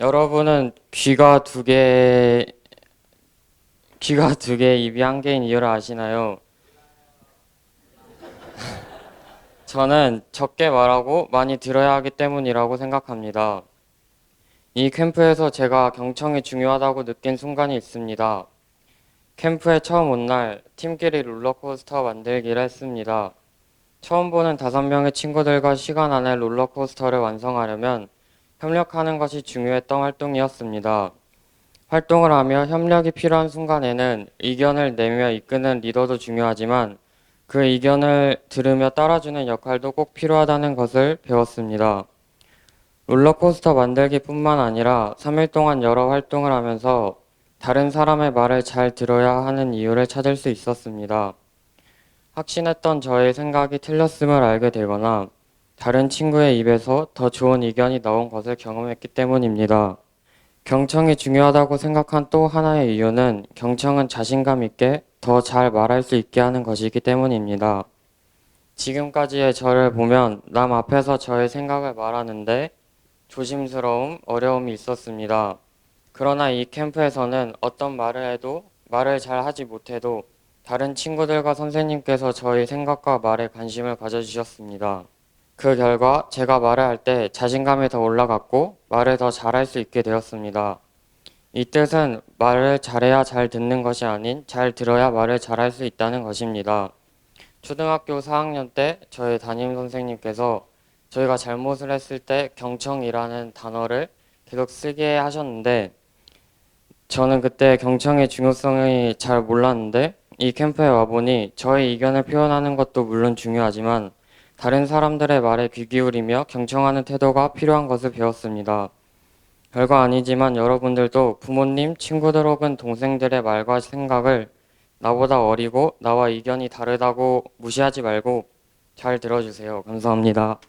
여러분은 귀가 두 개, 귀가 두 개, 입이 한 개인 이유를 아시나요? 저는 적게 말하고 많이 들어야 하기 때문이라고 생각합니다. 이 캠프에서 제가 경청이 중요하다고 느낀 순간이 있습니다. 캠프에 처음 온 날 팀끼리 롤러코스터 만들기를 했습니다. 처음 보는 다섯 명의 친구들과 시간 안에 롤러코스터를 완성하려면 협력하는 것이 중요했던 활동이었습니다. 활동을 하며 협력이 필요한 순간에는 의견을 내며 이끄는 리더도 중요하지만 그 의견을 들으며 따라주는 역할도 꼭 필요하다는 것을 배웠습니다. 롤러코스터 만들기뿐만 아니라 3일 동안 여러 활동을 하면서 다른 사람의 말을 잘 들어야 하는 이유를 찾을 수 있었습니다. 확신했던 저의 생각이 틀렸음을 알게 되거나 다른 친구의 입에서 더 좋은 의견이 나온 것을 경험했기 때문입니다. 경청이 중요하다고 생각한 또 하나의 이유는 경청은 자신감 있게 더 잘 말할 수 있게 하는 것이기 때문입니다. 지금까지의 저를 보면 남 앞에서 저의 생각을 말하는데 조심스러움, 어려움이 있었습니다. 그러나 이 캠프에서는 어떤 말을 해도 말을 잘 하지 못해도 다른 친구들과 선생님께서 저의 생각과 말에 관심을 가져주셨습니다. 그 결과 제가 말을 할 때 자신감이 더 올라갔고 말을 더 잘할 수 있게 되었습니다. 이 뜻은 말을 잘해야 잘 듣는 것이 아닌 잘 들어야 말을 잘할 수 있다는 것입니다. 초등학교 4학년 때 저의 담임 선생님께서 저희가 잘못을 했을 때 경청이라는 단어를 계속 쓰게 하셨는데 저는 그때 경청의 중요성이 잘 몰랐는데 이 캠프에 와보니 저의 의견을 표현하는 것도 물론 중요하지만 다른 사람들의 말에 귀 기울이며 경청하는 태도가 필요한 것을 배웠습니다. 별거 아니지만 여러분들도 부모님, 친구들 혹은 동생들의 말과 생각을 나보다 어리고 나와 의견이 다르다고 무시하지 말고 잘 들어주세요. 감사합니다.